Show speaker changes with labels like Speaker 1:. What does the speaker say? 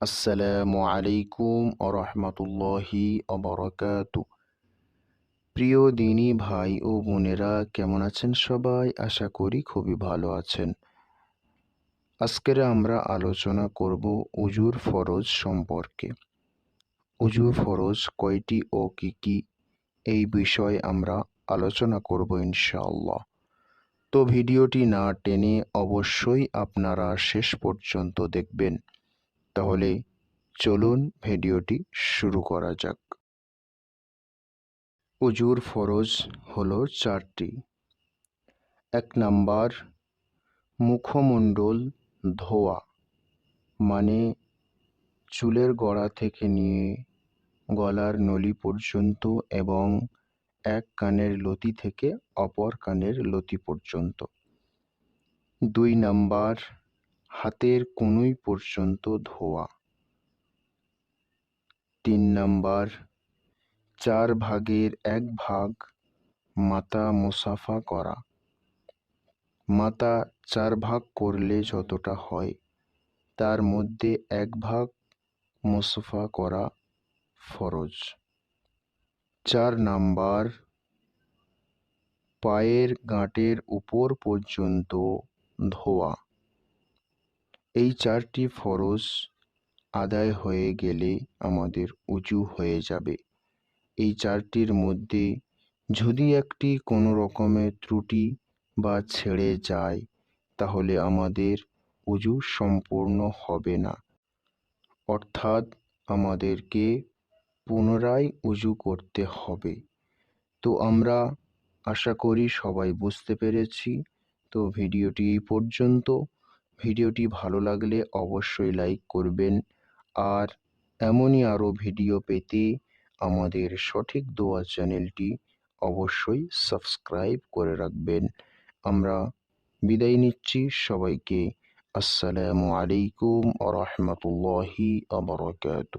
Speaker 1: আসসালামু আলাইকুম আরহামতুল্লাহি অবরকাত প্রিয় দিনী ভাই ও বোনেরা, কেমন আছেন সবাই? আশা করি খুবই ভালো আছেন। আজকের আমরা আলোচনা করব উজুর ফরজ সম্পর্কে। উজুর ফরজ কয়টি ও কি কি? এই বিষয়ে আমরা আলোচনা করব ইনশাআল্লাহ। তো ভিডিওটি না টেনে অবশ্যই আপনারা শেষ পর্যন্ত দেখবেন। তাহলে চলুন ভিডিওটি শুরু করা যাক। উজুর ফরজ হলো চারটি। এক নাম্বার, মুখমণ্ডল ধোয়া মানে চুলের গড়া থেকে নিয়ে গলার নলি পর্যন্ত এবং এক কানের লতি থেকে অপর কানের লতি পর্যন্ত। দুই নাম্বার হাতের কনুই পর্যন্ত ধোয়া। তিন নাম্বার, চার ভাগের এক ভাগ মাতা মুসাফা করা। মাতা চার ভাগ করলে যতটা হয়, তার মধ্যে এক ভাগ মুসফা করা ফরজ। চার নাম্বার, পায়ের গাঁটের উপর পর্যন্ত ধোয়া। এই চারটি ফরজ আদায় হয়ে গেলে আমাদের উঁচু হয়ে যাবে। এই চারটির মধ্যে যদি একটি কোনো রকমের ত্রুটি বা ছেড়ে যায়, তাহলে আমাদের উজু সম্পূর্ণ হবে না। অর্থাৎ আমাদেরকে পুনরায় উজু করতে হবে। তো আমরা আশা করি সবাই বুঝতে পেরেছি। তো ভিডিওটি এই পর্যন্ত। ভিডিওটি ভালো লাগলে অবশ্যই লাইক করবেন। আর এমনই আরও ভিডিও পেতে আমাদের সঠিক দোয়া চ্যানেলটি অবশ্যই সাবস্ক্রাইব করে রাখবেন। আমরা বিদায় নিচ্ছি। সবাইকে আসসালামু আলাইকুম রহমতুল্লাহি আবরকাত